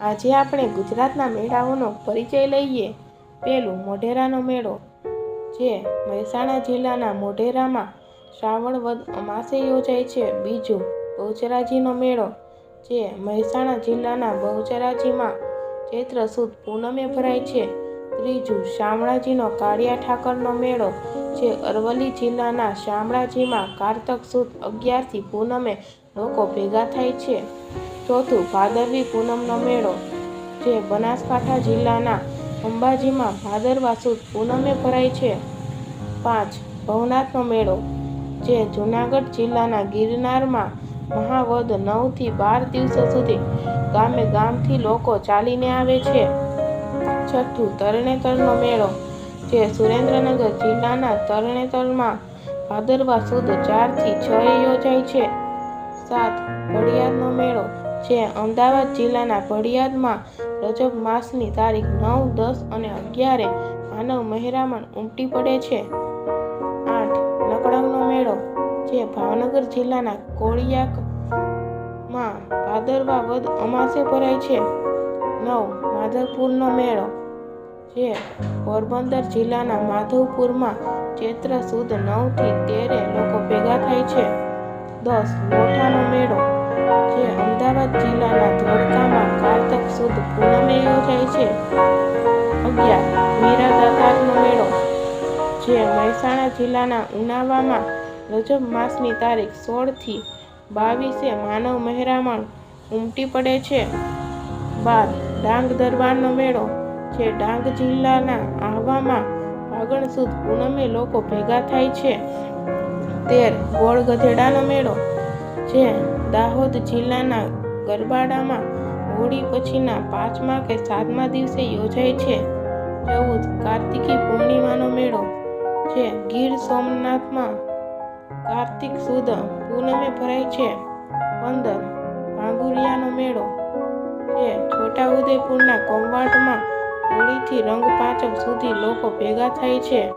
આજે આપણે ગુજરાતના મેળાઓનો પરિચય લઈએ. પહેલું મોઢેરાનો મેળો, જે મહેસાણા જિલ્લાના મોઢેરામાં શ્રાવણ વદ અમાસે યોજાય છે. બીજું બહુચરાજીનો મેળો, જે મહેસાણા જિલ્લાના બહુચરાજીમાં ચૈત્ર સુદ પૂનમે ભરાય છે. ત્રીજું શામળાજીનો કાળિયા ઠાકરનો મેળો, જે અરવલ્લી જિલ્લાના શામળાજીમાં કારતક સુદ અગિયારથી પૂનમે લોકો ભેગા થાય છે. ચોથું ભાદરવી પૂનમનો મેળો, જે બનાસકાંઠા જિલ્લાના અંબાજીમાં ભાદરવા સુદ પૂનમે ભરાય છે. પાંચ, ભવનાથનો મેળો, જે જૂનાગઢ જિલ્લાના ગિરનારમાં મહાવદ નવથી બાર દિવસો સુધી ગામે ગામથી લોકો ચાલીને આવે છે. છઠ્ઠું, તરણેતરનો મેળો, જે સુરેન્દ્રનગર જિલ્લાના તરણેતરમાં ભાદરવા સુદ ચારથી છ યોજાય છે. સાત, ઘડિયાળનો મેળો જે અમદાવાદ જિલ્લાના ભડિયાદમાં રજબ માસની તારીખ નવ, દસ અને અગિયારે માનવ મહેરામણ ઉમટી પડે છે. આઠ નકળંગનો મેળો, જે ભાવનગર જિલ્લાના કોળિયાકમાં ભાદરવા વદ અમાસે ભરાય છે. નવ, માધવપુરનો મેળો, જે પોરબંદર જિલ્લાના માધવપુરમાં ચૈત્ર સુદ નવથી તેરે લોકો ભેગા થાય છે. દસ, લોઠાનો મેળો યોજાય છે. અગિયાર, મીરા દાતારનો મેળો. જે મહેસાણા જિલ્લાના ઉનાવામાં રજબ માસની તારીખ સોળથી બાવીસે માનવ મહેરામણ ઉમટી પડે છે. બાર, ડાંગ દરબારનો મેળો. જે ડાંગ જિલ્લાના આહવામાં ફાગણ સુદ પૂનમે લોકો ભેગા થાય છે. તેર, ગોળ ગધેડાનો મેળો. જે દાહોદ જિલ્લાના ગરબાડામાં હોળી પછીના પાંચમા કે સાતમા દિવસે યોજાય છે. ચૌદ, કાર્તિકી પૂર્ણિમાનો મેળો, જે ગીર સોમનાથમાં કાર્તિક સુદ પૂનમે ભરાય છે. પંદર ભાંગુરિયાનો મેળો, જે છોટાઉદેપુરના કવાંટમાં હોળીથી રંગપાંચમ સુધી લોકો ભેગા થાય છે.